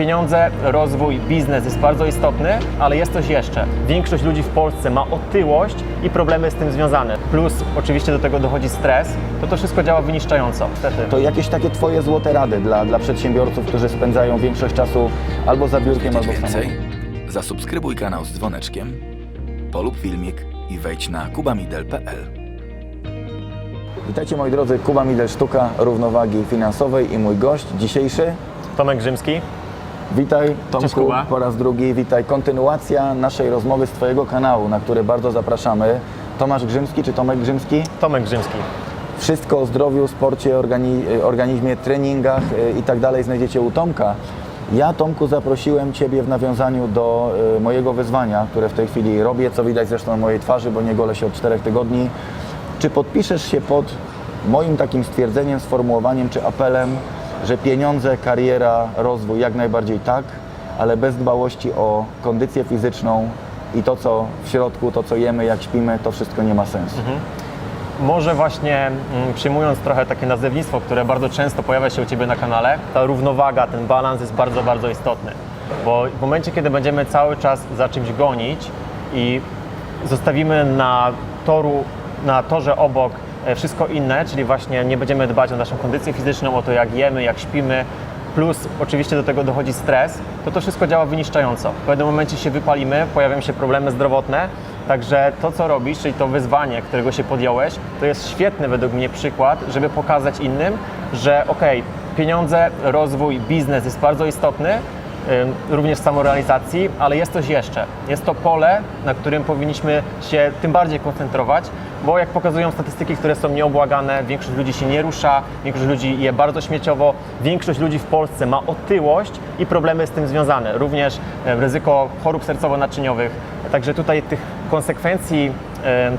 pieniądze, rozwój, biznes jest bardzo istotny, ale jest coś jeszcze. Większość ludzi w Polsce ma otyłość i problemy z tym związane. Plus oczywiście do tego dochodzi stres, to to wszystko działa wyniszczająco. Niestety. To jakieś takie Twoje złote rady dla, dla przedsiębiorców, którzy spędzają większość czasu albo za biurkiem, albo w Wiedzieć samochodzie. więcej? Zasubskrybuj kanał z dzwoneczkiem, polub filmik i wejdź na kubamidel.pl. Witajcie moi drodzy, Kuba Midel Sztuka Równowagi Finansowej i mój gość dzisiejszy. Tomek Grzymski. Witaj Tomku Cześć, Kuba. po raz drugi, witaj. Kontynuacja naszej rozmowy z Twojego kanału, na który bardzo zapraszamy. Tomasz Grzymski czy Tomek Grzymski? Tomek Grzymski. Wszystko o zdrowiu, sporcie, organi organizmie, treningach y, i tak dalej znajdziecie u Tomka. Ja, Tomku, zaprosiłem Ciebie w nawiązaniu do y, mojego wyzwania, które w tej chwili robię, co widać zresztą na mojej twarzy, bo nie golę się od czterech tygodni. Czy podpiszesz się pod moim takim stwierdzeniem, sformułowaniem czy apelem, że pieniądze, kariera, rozwój jak najbardziej tak, ale bez dbałości o kondycję fizyczną i to, co w środku, to, co jemy, jak śpimy, to wszystko nie ma sensu. Może właśnie mm, przyjmując trochę takie nazewnictwo, które bardzo często pojawia się u Ciebie na kanale, ta równowaga, ten balans jest bardzo, bardzo istotny. Bo w momencie, kiedy będziemy cały czas za czymś gonić i zostawimy na toru, na torze obok wszystko inne, czyli właśnie nie będziemy dbać o naszą kondycję fizyczną, o to jak jemy, jak śpimy, plus oczywiście do tego dochodzi stres, to to wszystko działa wyniszczająco. W pewnym momencie się wypalimy, pojawią się problemy zdrowotne, Także to, co robisz, czyli to wyzwanie, którego się podjąłeś, to jest świetny według mnie przykład, żeby pokazać innym, że okej, pieniądze, rozwój, biznes jest bardzo istotny, również w samorealizacji, ale jest coś jeszcze. Jest to pole, na którym powinniśmy się tym bardziej koncentrować, bo jak pokazują statystyki, które są nieobłagane, większość ludzi się nie rusza, większość ludzi je bardzo śmieciowo, większość ludzi w Polsce ma otyłość i problemy z tym związane, również e, ryzyko chorób sercowo-naczyniowych. Także tutaj tych konsekwencji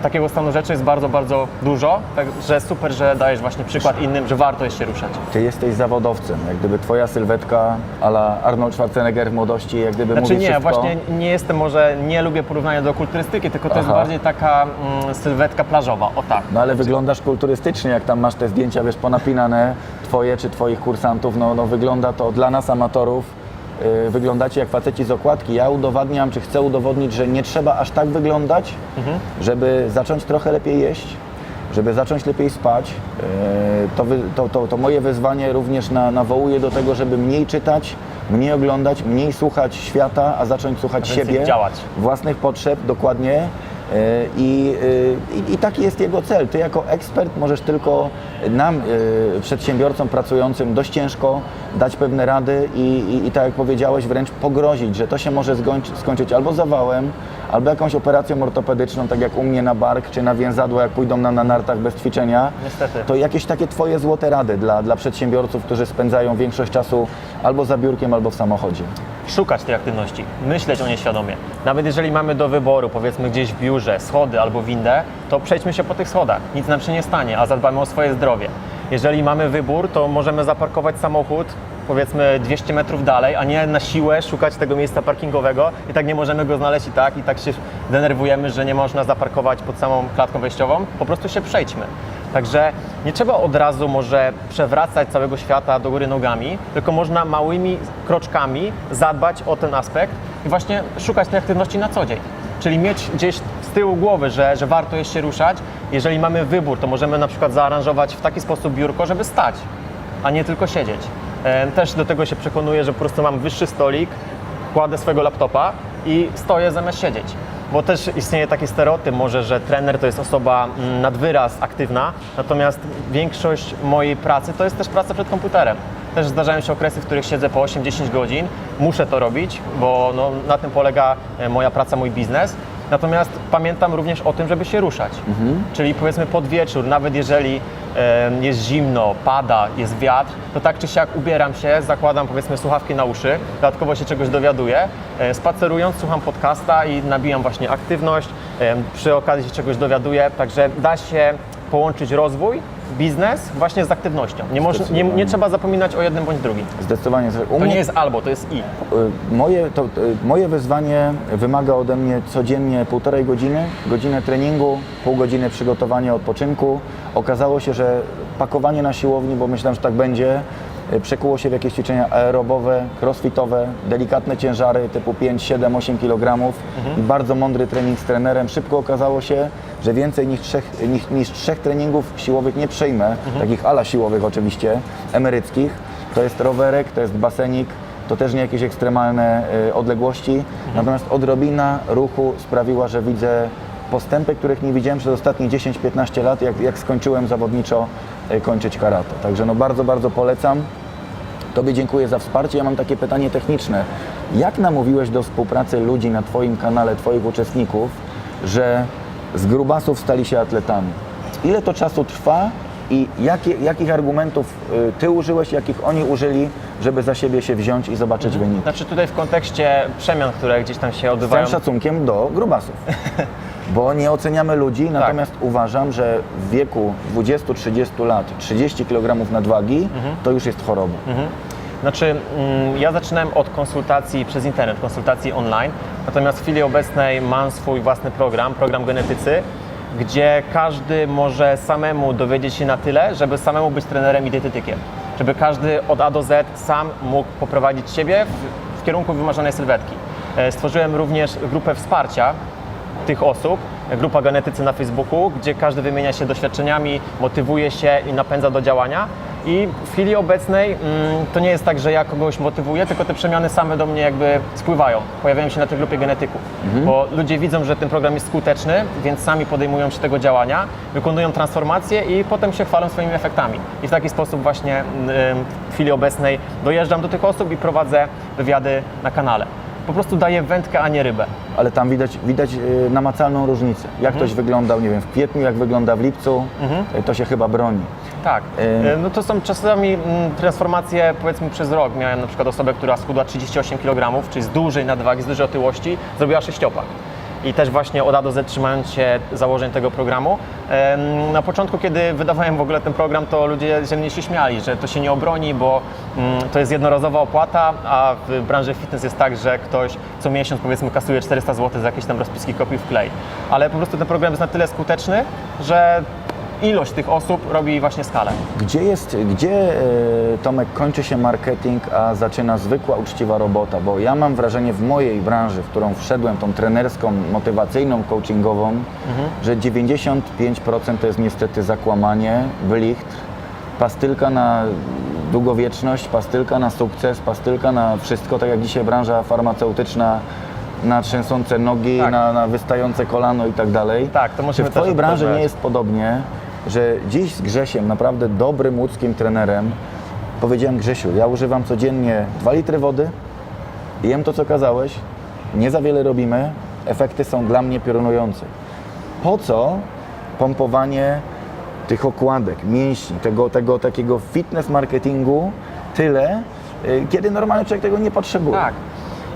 takiego stanu rzeczy jest bardzo, bardzo dużo, także super, że dajesz właśnie przykład innym, że warto jest się ruszać. Ty jesteś zawodowcem, jak gdyby twoja sylwetka ala Arnold Schwarzenegger w młodości, jak gdyby Znaczy mówi nie, wszystko. właśnie nie jestem może, nie lubię porównania do kulturystyki, tylko to jest Aha. bardziej taka mm, sylwetka plażowa, o tak. No ale wyglądasz kulturystycznie, jak tam masz te zdjęcia, wiesz, ponapinane, twoje czy twoich kursantów, no, no wygląda to dla nas amatorów, wyglądacie jak faceci z okładki. Ja udowadniam, czy chcę udowodnić, że nie trzeba aż tak wyglądać, Mhm. żeby zacząć trochę lepiej jeść, żeby zacząć lepiej spać. Yy, to, to, to, to moje wyzwanie również na, nawołuje do tego, żeby mniej czytać, mniej oglądać, mniej słuchać świata, a zacząć słuchać A siebie, działać. własnych potrzeb, dokładnie. I, yy, i, I taki jest jego cel. Ty jako ekspert możesz tylko nam, yy, przedsiębiorcom pracującym dość ciężko dać pewne rady i, i, i tak jak powiedziałeś, wręcz pogrozić, że to się może skończyć, skończyć albo zawałem, albo jakąś operacją ortopedyczną, tak jak u mnie na bark czy na więzadło, jak pójdą na, na nartach bez ćwiczenia. Niestety. To jakieś takie Twoje złote rady dla, dla przedsiębiorców, którzy spędzają większość czasu albo za biurkiem, albo w samochodzie. Szukać tej aktywności, myśleć o niej świadomie. Nawet jeżeli mamy do wyboru, powiedzmy gdzieś w biurze, schody albo windę, to przejdźmy się po tych schodach. Nic nam się nie stanie, a zadbamy o swoje zdrowie. Jeżeli mamy wybór, to możemy zaparkować samochód powiedzmy 200 metrów dalej, a nie na siłę szukać tego miejsca parkingowego i tak nie możemy go znaleźć i tak, i tak się denerwujemy, że nie można zaparkować pod samą klatką wejściową. Po prostu się przejdźmy. Także nie trzeba od razu może przewracać całego świata do góry nogami, tylko można małymi kroczkami zadbać o ten aspekt i właśnie szukać tej aktywności na co dzień. Czyli mieć gdzieś z tyłu głowy, że, że warto jest się ruszać. Jeżeli mamy wybór, to możemy na przykład zaaranżować w taki sposób biurko, żeby stać, a nie tylko siedzieć. Też do tego się przekonuję, że po prostu mam wyższy stolik, kładę swojego laptopa i stoję zamiast siedzieć. Bo też istnieje taki stereotyp może, że trener to jest osoba mm, nad wyraz aktywna, natomiast większość mojej pracy to jest też praca przed komputerem. Też zdarzają się okresy, w których siedzę po 8-10 godzin. Muszę to robić, bo no, na tym polega e, moja praca, mój biznes. Natomiast pamiętam również o tym, żeby się ruszać. Czyli powiedzmy pod wieczór, nawet jeżeli e, jest zimno, pada, jest wiatr, to tak czy siak ubieram się, zakładam powiedzmy słuchawki na uszy, dodatkowo się czegoś dowiaduję. E, spacerując słucham podcasta i nabijam właśnie aktywność, e, przy okazji się czegoś dowiaduję, także da się połączyć rozwój, biznes właśnie z aktywnością. Nie, można, nie, nie trzeba zapominać o jednym bądź drugim. Zdecydowanie. U To mnie- nie jest albo, to jest i. Y, Moje, to, y, moje wyzwanie wymaga ode mnie codziennie półtorej godziny, godzinę treningu, pół godziny przygotowania, odpoczynku. Okazało się, że pakowanie na siłowni, bo myślałem, że tak będzie, y, przekuło się w jakieś ćwiczenia aerobowe, crossfitowe, delikatne ciężary typu 5, 7, 8 kg i bardzo mądry trening z trenerem. Szybko okazało się, że więcej niż trzech, niż, niż trzech treningów siłowych nie przyjmę, takich ala siłowych oczywiście, emeryckich. To jest rowerek, to jest basenik, to też nie jakieś ekstremalne y, odległości, natomiast odrobina ruchu sprawiła, że widzę postępy, których nie widziałem przez ostatnie 10-15 lat, jak, jak skończyłem zawodniczo y, kończyć karate. Także no bardzo, bardzo polecam. Tobie dziękuję za wsparcie. Ja mam takie pytanie techniczne. Jak namówiłeś do współpracy ludzi na Twoim kanale, Twoich uczestników, że z grubasów stali się atletami? Ile to czasu trwa i jakie, jakich argumentów y, Ty użyłeś, jakich oni użyli, żeby za siebie się wziąć i zobaczyć wyniki? Znaczy tutaj w kontekście przemian, które gdzieś tam się Z całym odbywają. szacunkiem do grubasów. Bo nie oceniamy ludzi, Tak. natomiast uważam, że w wieku 20-30 lat 30 kg nadwagi Mhm. to już jest choroba. Znaczy, mm, ja zaczynałem od konsultacji przez internet, konsultacji online, natomiast w chwili obecnej mam swój własny program, program genetycy, gdzie każdy może samemu dowiedzieć się na tyle, żeby samemu być trenerem i dietetykiem. Żeby każdy od A do Z sam mógł poprowadzić siebie w, w kierunku wymarzonej sylwetki. E, Stworzyłem również grupę wsparcia tych osób, grupa genetycy na Facebooku, gdzie każdy wymienia się doświadczeniami, motywuje się i napędza do działania. I w chwili obecnej mm, to nie jest tak, że ja kogoś motywuję, tylko te przemiany same do mnie jakby spływają, pojawiają się na tej grupie genetyków. Bo ludzie widzą, że ten program jest skuteczny, więc sami podejmują się tego działania, wykonują transformację i potem się chwalą swoimi efektami. I w taki sposób właśnie mm, w chwili obecnej dojeżdżam do tych osób i prowadzę wywiady na kanale. Po prostu daję wędkę, a nie rybę. Ale tam widać, widać y, namacalną różnicę. Jak Mhm. ktoś wyglądał, nie wiem, w kwietniu, jak wygląda w lipcu, y, to się chyba broni. Tak. Ym. E, No to są czasami mm, transformacje, powiedzmy przez rok. Miałem na przykład osobę, która schudła 38 kg, czyli z dużej nadwagi, z dużej otyłości, zrobiła sześciopak. I też właśnie od A do Z trzymając się założeń tego programu. Em, Na początku, kiedy wydawałem w ogóle ten program, to ludzie ze mnie się śmiali, że to się nie obroni, bo mm, to jest jednorazowa opłata, a w branży fitness jest tak, że ktoś co miesiąc powiedzmy kasuje 400 zł za jakieś tam rozpiski kopiuj w klej. Ale po prostu ten program jest na tyle skuteczny, że ilość tych osób robi właśnie skalę. Gdzie jest, gdzie y, Tomek kończy się marketing, a zaczyna zwykła, uczciwa robota? Bo ja mam wrażenie w mojej branży, w którą wszedłem, tą trenerską, motywacyjną, coachingową, że 95% to jest niestety zakłamanie, blichtr, pastylka na długowieczność, pastylka na sukces, pastylka na wszystko, tak jak dzisiaj branża farmaceutyczna, na trzęsące nogi, Tak. na, na wystające kolano i tak dalej. Tak, to musimy Czy w Twojej branży nie jest podobnie, że dziś z Grzesiem, naprawdę dobrym łódzkim trenerem, powiedziałem Grzesiu, ja używam codziennie 2 litry wody, jem to, co kazałeś, nie za wiele robimy, efekty są dla mnie piorunujące. Po co pompowanie tych okładek, mięśni, tego, tego takiego fitness marketingu tyle, y, kiedy normalny człowiek tego nie potrzebuje? Tak.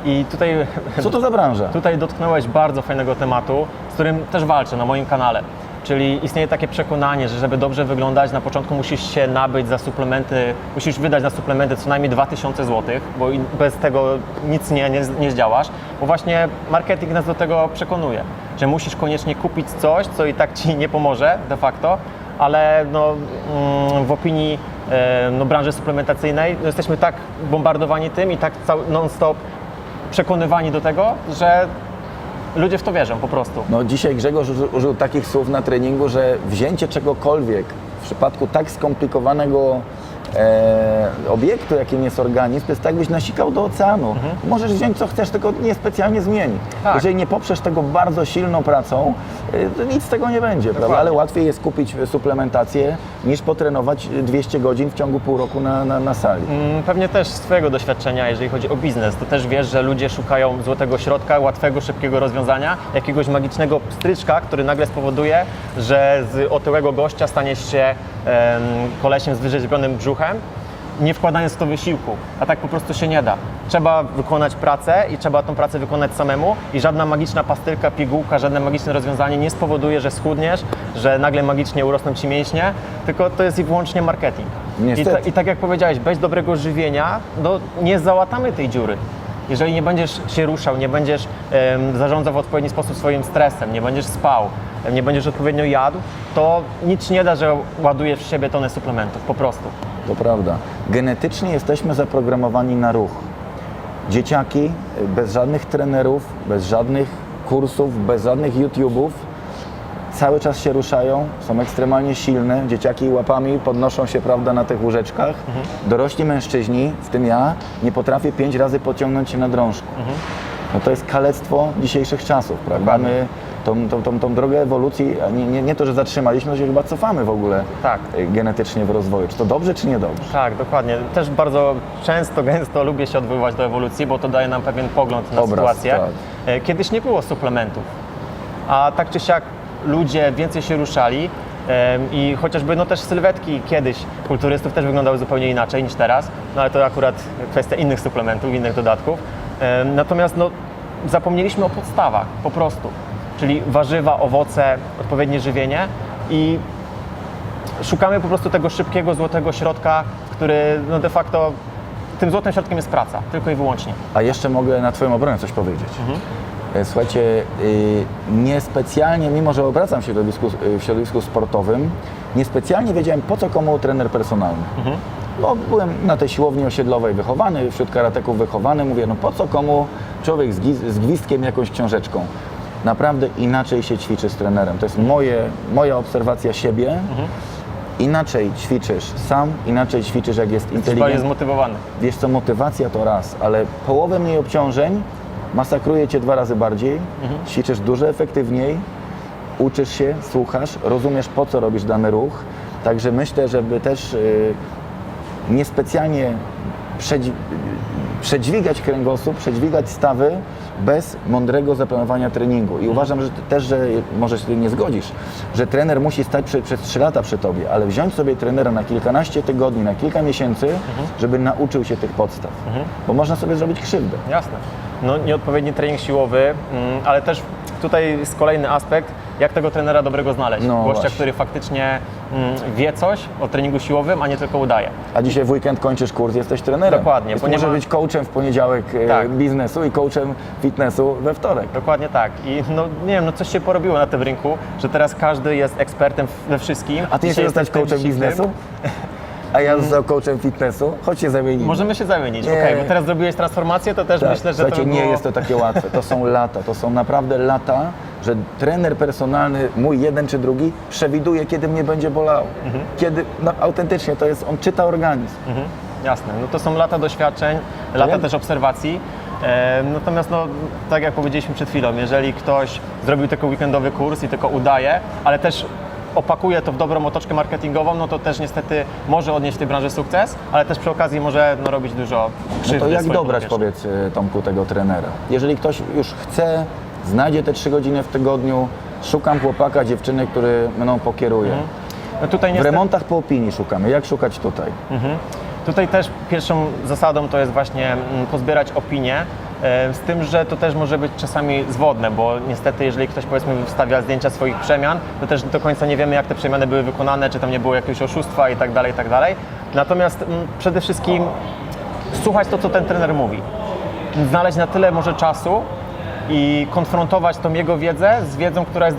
I tutaj, Co to za branża? tutaj dotknąłeś bardzo fajnego tematu, z którym też walczę na moim kanale. Czyli istnieje takie przekonanie, że żeby dobrze wyglądać, na początku musisz się nabyć za suplementy, musisz wydać na suplementy co najmniej 2000 zł, bo bez tego nic nie, nie, nie zdziałasz, bo właśnie marketing nas do tego przekonuje, że musisz koniecznie kupić coś, co i tak ci nie pomoże de facto, ale no, mm, w opinii e, no, branży suplementacyjnej no, jesteśmy tak bombardowani tym i tak non-stop przekonywani do tego, że ludzie w to wierzą po prostu. No dzisiaj Grzegorz użył, użył takich słów na treningu, że wzięcie czegokolwiek w przypadku tak skomplikowanego e, obiektu, jakim jest organizm, to jest tak, jakbyś nasikał do oceanu. Możesz wziąć co chcesz, tylko nie specjalnie zmieni. Tak. Jeżeli nie poprzesz tego bardzo silną pracą, e, to nic z tego nie będzie, prawda? Ale łatwiej jest kupić suplementację niż potrenować 200 godzin w ciągu pół roku na, na, na sali. Mm, Pewnie też z Twojego doświadczenia, jeżeli chodzi o biznes, to też wiesz, że ludzie szukają złotego środka, łatwego, szybkiego rozwiązania, jakiegoś magicznego pstryczka, który nagle spowoduje, że z otyłego gościa staniesz się em, kolesiem z wyrzeźbionym brzuchem, nie wkładając w to wysiłku, a tak po prostu się nie da. Trzeba wykonać pracę i trzeba tą pracę wykonać samemu i żadna magiczna pastylka, pigułka, żadne magiczne rozwiązanie nie spowoduje, że schudniesz, że nagle magicznie urosną Ci mięśnie, tylko to jest i wyłącznie marketing. I, ta, I tak jak powiedziałeś, bez dobrego żywienia no, nie załatamy tej dziury. Jeżeli nie będziesz się ruszał, nie będziesz em, zarządzał w odpowiedni sposób swoim stresem, nie będziesz spał, nie będziesz odpowiednio jadł, to nic nie da, że ładujesz w siebie tonę suplementów, po prostu. To prawda. Genetycznie jesteśmy zaprogramowani na ruch. Dzieciaki y, bez żadnych trenerów, bez żadnych kursów, bez żadnych YouTube'ów cały czas się ruszają, są ekstremalnie silne. Dzieciaki łapami podnoszą się, prawda, na tych łóżeczkach. Dorośli mężczyźni, w tym ja, nie potrafię pięć razy pociągnąć się na drążku. No to jest kalectwo dzisiejszych czasów, prawda? My tą, tą, tą, tą drogę ewolucji, nie, nie, nie to, że zatrzymaliśmy, to się chyba cofamy w ogóle Tak. y, genetycznie w rozwoju. Czy to dobrze, czy niedobrze? Tak, dokładnie. Też bardzo często, gęsto lubię się odwoływać do ewolucji, bo to daje nam pewien pogląd na Obraz, sytuację. tak. E, Kiedyś nie było suplementów, a tak czy siak ludzie więcej się ruszali i chociażby no też sylwetki kiedyś kulturystów też wyglądały zupełnie inaczej niż teraz, no ale to akurat kwestia innych suplementów, innych dodatków. Natomiast no, zapomnieliśmy o podstawach po prostu, czyli warzywa, owoce, odpowiednie żywienie i szukamy po prostu tego szybkiego, złotego środka, który no de facto tym złotym środkiem jest praca, tylko i wyłącznie. A jeszcze mogę na Twoją obronę coś powiedzieć. E, Słuchajcie, y, niespecjalnie, mimo że obracam się w środowisku, y, w środowisku sportowym, niespecjalnie wiedziałem po co komu trener personalny. Bo byłem na tej siłowni osiedlowej wychowany, wśród karateków wychowany, mówię, no po co komu człowiek z gwizdkiem, jakąś książeczką. Naprawdę inaczej się ćwiczy z trenerem. To jest moje, moja obserwacja siebie. Inaczej ćwiczysz sam, inaczej ćwiczysz jak jest Chyba jest inteligentny. zmotywowany. Wiesz co, motywacja to raz, ale połowę mniej obciążeń masakruje cię dwa razy bardziej, ćwiczysz dużo efektywniej, uczysz się, słuchasz, rozumiesz po co robisz dany ruch. Także myślę, żeby też y, niespecjalnie przedźwigać kręgosłup, przedźwigać stawy bez mądrego zaplanowania treningu. I uważam, że też, że może się z tym nie zgodzisz, że trener musi stać przy, przez 3 lata przy tobie, ale wziąć sobie trenera na kilkanaście tygodni, na kilka miesięcy, żeby nauczył się tych podstaw. Bo można sobie zrobić krzywdę. Jasne. No nieodpowiedni trening siłowy, mm, ale też tutaj jest kolejny aspekt, jak tego trenera dobrego znaleźć. No Gościa, właśnie. który faktycznie mm, wie coś o treningu siłowym, a nie tylko udaje. A dzisiaj w weekend kończysz kurs, jesteś trenerem. Dokładnie, nie może ma- być coachem w poniedziałek e, Tak. biznesu i coachem fitnessu we wtorek. Dokładnie tak. I no nie wiem, no coś się porobiło na tym rynku, że teraz każdy jest ekspertem we wszystkim. A ty Dzisiaj chcesz zostać tym, coachem dzisiaj biznesu? A ja został coachem fitnessu? Chodź się zamienimy. Możemy się zamienić. Nie. Okej, bo teraz zrobiłeś transformację, to też Tak, myślę, że to słuchajcie, by nie było... jest to takie łatwe. To są lata, to są naprawdę lata, że trener personalny, mój jeden czy drugi, przewiduje, kiedy mnie będzie bolało. Kiedy, no autentycznie, to jest, on czyta organizm. Mhm, jasne, no to są lata doświadczeń, lata wiem. też obserwacji. E, natomiast no, tak jak powiedzieliśmy przed chwilą, jeżeli ktoś zrobił tylko weekendowy kurs i tylko udaje, ale też opakuje to w dobrą otoczkę marketingową, no to też niestety może odnieść w tej branży sukces, ale też przy okazji może no, robić dużo No krzywdy to jak dobrać, podopiecznym. powiedz y, Tomku, tego trenera? Jeżeli ktoś już chce, znajdzie te trzy godziny w tygodniu, szukam chłopaka, dziewczyny, który mną pokieruje. No tutaj W niestety... remontach po opinii szukamy. Jak szukać tutaj? Mhm. Tutaj też pierwszą zasadą to jest właśnie mm, pozbierać opinie, e, z tym, że to też może być czasami zwodne, bo niestety jeżeli ktoś powiedzmy wstawia zdjęcia swoich przemian, to też do końca nie wiemy jak te przemiany były wykonane, czy tam nie było jakiegoś oszustwa i tak dalej, i tak dalej. Natomiast mm, przede wszystkim słuchać to, co ten trener mówi. Znaleźć na tyle może czasu i konfrontować tą jego wiedzę z wiedzą, która jest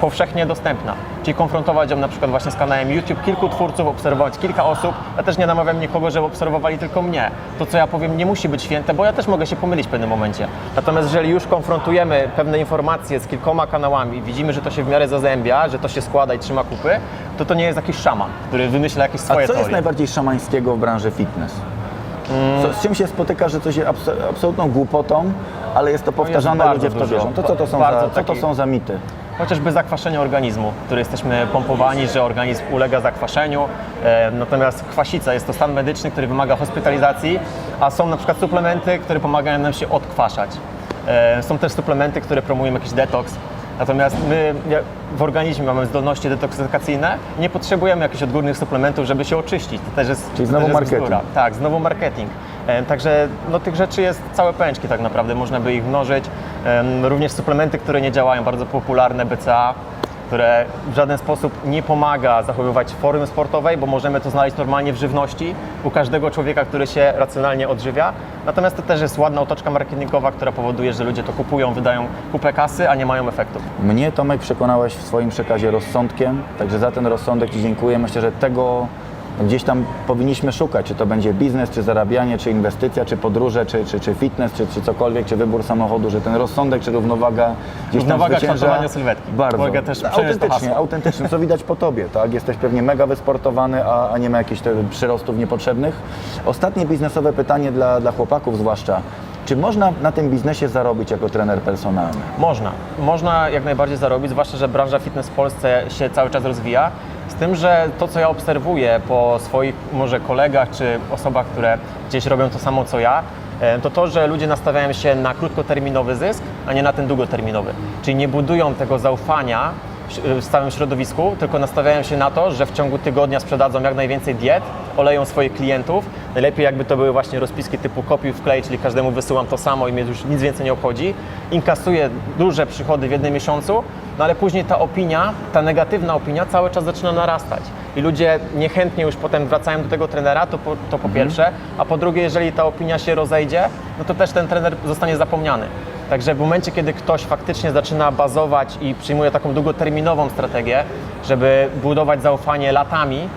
powszechnie dostępna. Czyli konfrontować ją na przykład właśnie z kanałem YouTube, kilku twórców, obserwować kilka osób. Ja też nie namawiam nikogo, żeby obserwowali tylko mnie. To, co ja powiem, nie musi być święte, bo ja też mogę się pomylić w pewnym momencie. Natomiast jeżeli już konfrontujemy pewne informacje z kilkoma kanałami widzimy, że to się w miarę zazębia, że to się składa i trzyma kupy, to to nie jest jakiś szaman, który wymyśla jakieś A swoje co jest teorie. najbardziej szamańskiego w branży fitness? Co, z czym się spotyka, że coś jest abso- absolutną głupotą, ale jest to powtarzane, bardzo ludzie w to dużo. wierzą. To co to są, Bardzo za, co to są za mity? Chociażby zakwaszenie organizmu, który jesteśmy pompowani, że organizm ulega zakwaszeniu. E, natomiast kwasica jest to stan medyczny, który wymaga hospitalizacji, a są na przykład suplementy, które pomagają nam się odkwaszać. E, są też suplementy, które promują jakiś detoks. Natomiast my w organizmie mamy zdolności detoksykacyjne, nie potrzebujemy jakichś odgórnych suplementów, żeby się oczyścić. To też jest, Czyli znowu marketing. bzdura. Tak, znowu marketing. Także no, tych rzeczy jest całe pęczki tak naprawdę, można by ich mnożyć. Również suplementy, które nie działają, bardzo popularne BCA, które w żaden sposób nie pomaga zachowywać formy sportowej, bo możemy to znaleźć normalnie w żywności u każdego człowieka, który się racjonalnie odżywia. Natomiast to też jest ładna otoczka marketingowa, która powoduje, że ludzie to kupują, wydają kupę kasy, a nie mają efektów. Mnie, Tomek, przekonałeś w swoim przekazie rozsądkiem, także za ten rozsądek Ci dziękuję. Myślę, że tego gdzieś tam powinniśmy szukać, czy to będzie biznes, czy zarabianie, czy inwestycja, czy podróże, czy, czy, czy fitness, czy, czy cokolwiek, czy wybór samochodu, że ten rozsądek, czy równowaga gdzieś Równowaga tam zwycięża. kształtowania sylwetki. Bardzo. Mogę też No, autentycznie, autentycznie, co widać po tobie, tak? Jesteś pewnie mega wysportowany, a, a nie ma jakichś te przyrostów niepotrzebnych. Ostatnie biznesowe pytanie dla, dla chłopaków zwłaszcza. Czy można na tym biznesie zarobić jako trener personalny? Można. Można jak najbardziej zarobić, zwłaszcza, że branża fitness w Polsce się cały czas rozwija. Z tym, że to, co ja obserwuję po swoich może kolegach czy osobach, które gdzieś robią to samo co ja, e, to to, że ludzie nastawiają się na krótkoterminowy zysk, a nie na ten długoterminowy. Czyli nie budują tego zaufania w całym środowisku, tylko nastawiają się na to, że w ciągu tygodnia sprzedadzą jak najwięcej diet, oleją swoich klientów. Najlepiej jakby to były właśnie rozpiski typu kopiuj wklej, czyli każdemu wysyłam to samo i mnie już nic więcej nie obchodzi. Inkasuję duże przychody w jednym miesiącu, no ale później ta opinia, ta negatywna opinia cały czas zaczyna narastać. I ludzie niechętnie już potem wracają do tego trenera, to po, to po pierwsze, a po drugie, jeżeli ta opinia się rozejdzie, no to też ten trener zostanie zapomniany. Także w momencie, kiedy ktoś faktycznie zaczyna bazować i przyjmuje taką długoterminową strategię, żeby budować zaufanie latami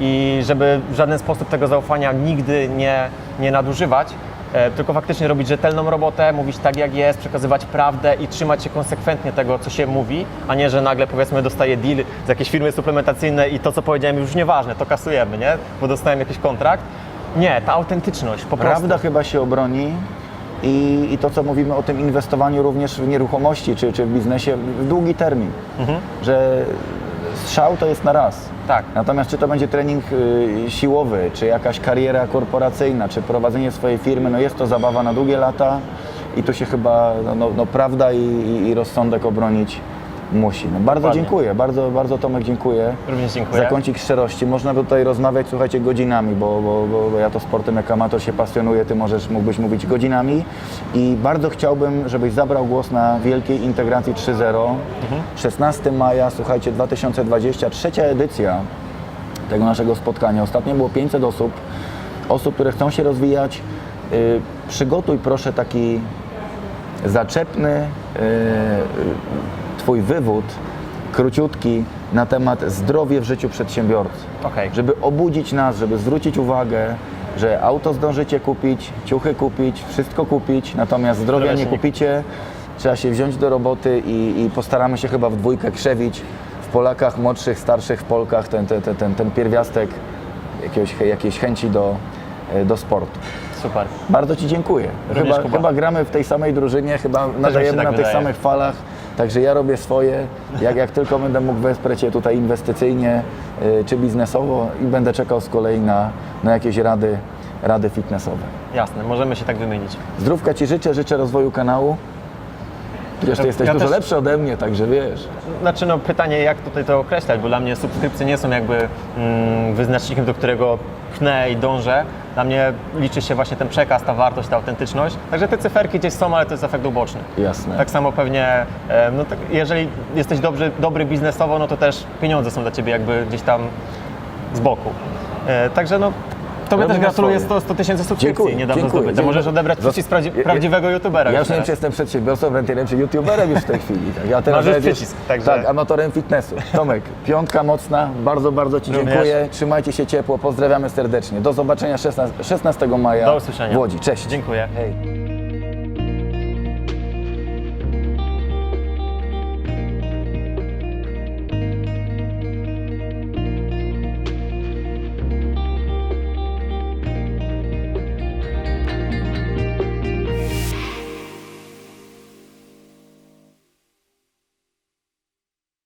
i żeby w żaden sposób tego zaufania nigdy nie, nie nadużywać, tylko faktycznie robić rzetelną robotę, mówić tak jak jest, przekazywać prawdę i trzymać się konsekwentnie tego, co się mówi, a nie, że nagle powiedzmy dostaję deal z jakiejś firmy suplementacyjnej i to, co powiedziałem już nieważne, to kasujemy, nie? Bo dostałem jakiś kontrakt. Nie, ta autentyczność, po prostu. Prawda chyba się obroni i, i to, co mówimy o tym inwestowaniu również w nieruchomości czy, czy w biznesie w długi termin, że strzał to jest na raz. Tak. Natomiast czy to będzie trening y, siłowy, czy jakaś kariera korporacyjna, czy prowadzenie swojej firmy, no jest to zabawa na długie lata i tu się chyba no, no, no, prawda i, i, i rozsądek obronić musi. No, bardzo Dokładnie. dziękuję, bardzo, bardzo Tomek dziękuję. Również dziękuję. Za kącik szczerości. Można tutaj rozmawiać, słuchajcie, godzinami, bo, bo, bo, bo ja to sportem jak amator się pasjonuję, ty możesz, mógłbyś mówić godzinami i bardzo chciałbym, żebyś zabrał głos na Wielkiej Integracji 3.0. 16 maja, słuchajcie, 2020, trzecia edycja tego naszego spotkania. Ostatnio było 500 osób, osób, które chcą się rozwijać. Yy, przygotuj proszę taki zaczepny yy, Twój wywód, króciutki, na temat zdrowie w życiu przedsiębiorcy. Okej. Żeby obudzić nas, żeby zwrócić uwagę, że auto zdążycie kupić, ciuchy kupić, wszystko kupić, natomiast zdrowia nie kupicie. Trzeba się wziąć do roboty i, i postaramy się chyba w dwójkę krzewić w Polakach młodszych, starszych, w Polkach ten, ten, ten, ten, pierwiastek jakiegoś, jakiejś chęci do, e, do sportu. Super. Bardzo Ci dziękuję. Również, Chyba, Kuba. chyba gramy w tej samej drużynie, chyba nadajemy tak na tych wydaje. samych falach, także ja robię swoje. Jak, jak tylko będę mógł wesprzeć Cię tutaj inwestycyjnie y, czy biznesowo i będę czekał z kolei na, na jakieś rady, rady fitnessowe. Jasne, możemy się tak wymienić. Zdrówka Ci życzę, życzę rozwoju kanału. Przecież Ty jesteś ja dużo też- lepszy ode mnie, także wiesz. Znaczy no pytanie, jak tutaj to określać, bo dla mnie subskrypcje nie są jakby mm, wyznacznikiem, do którego pchnę i dążę. Dla mnie liczy się właśnie ten przekaz, ta wartość, ta autentyczność. Także te cyferki gdzieś są, ale to jest efekt uboczny. Jasne. Tak samo pewnie, no tak, jeżeli jesteś dobry, dobry biznesowo, no to też pieniądze są dla Ciebie jakby gdzieś tam z boku. E, Także no, Tobie też gratuluję swoje. 100, 100 tysięcy subskrypcji Dziękuję, niedawno dziękuję, zdobyte. dziękuję. Możesz odebrać przycisk prawdzi- Ja- prawdziwego youtubera. Ja już nie wiem, czy jestem przedsiębiorcą, wręcz czy youtuberem już w tej chwili. Tak, ja teraz Masz już nawet przycisk, także- Tak, amatorem fitnessu. Tomek, piątka mocna, bardzo, bardzo Ci Również. dziękuję. Trzymajcie się ciepło, pozdrawiamy serdecznie. Do zobaczenia 16, 16 maja Do usłyszenia. w Łodzi. Cześć. Dziękuję. Hej.